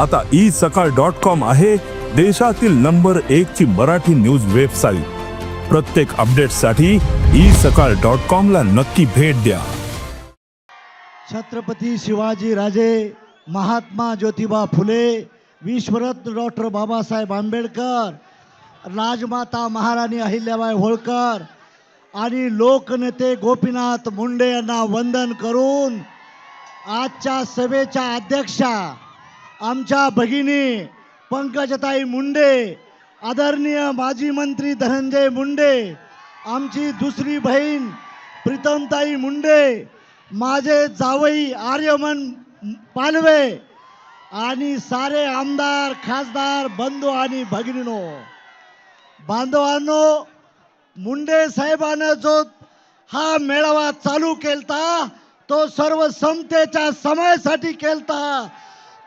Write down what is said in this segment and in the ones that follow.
आता ई सकाळ dot com आहे देशातील नंबर एक ची मराठी न्यूज वेबसाईट. प्रत्येक अपडेटसाठी ई सकाळ डॉट कॉम ला नक्की भेट द्या. छत्रपती शिवाजी राजे महात्मा ज्योतिबा फुले विश्वरत्न डॉक्टर बाबासाहेब आंबेडकर राजमाता महाराणी अहिल्याबाई होळकर आणि लोकनेते गोपीनाथ मुंडे यांना वंदन करून आजच्या सभेच्या अध्यक्षा आमच्या भगिनी पंकजताई मुंडे आदरणीय माजी मंत्री धनंजय मुंडे आमची दुसरी बहीण प्रीतमताई मुंडे माझे जावई आर्यमन पालवे आणि सारे आमदार खासदार बंधू आणि भगिनीनो बांधवांनो मुंडे साहेबानं जो हा मेळावा चालू केलता तो सर्व समतेच्या समाजासाठी केलता.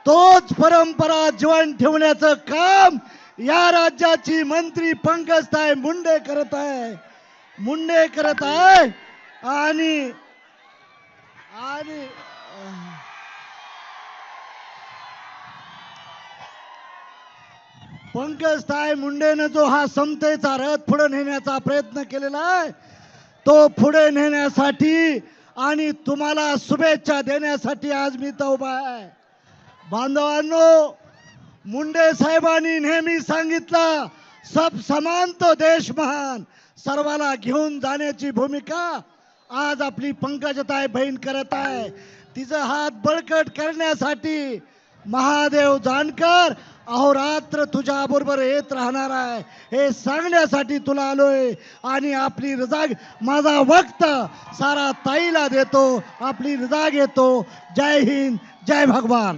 तोच परंपरा जीवन ठेवण्याचं काम या राज्याची मंत्री पंकजताई मुंडे करत आहे. मुंडे करत आहे आणि आणि पंकजताई मुंडेनं जो हा समतेचा रथ पुढे नेण्याचा प्रयत्न केलेला आहे तो पुढे नेण्यासाठी आणि तुम्हाला शुभेच्छा देण्यासाठी आज मी तो उभा आहे. बांधवांनो मुंडे साहेबांनी नेहमी सांगितलं सब समान तो देश महान. सर्वाला घेऊन जाण्याची भूमिका आज आपली पंकजताई बहीण करत आहे. तिचं हात बळकट करण्यासाठी महादेव जानकर अहोरात्र तुझ्या बरोबर येत राहणार आहे. हे सांगण्यासाठी तुला आलोय आणि आपली रजा माझा वक्त सारा ताईला देतो आपली रजा घेतो. जय हिंद जय भगवान.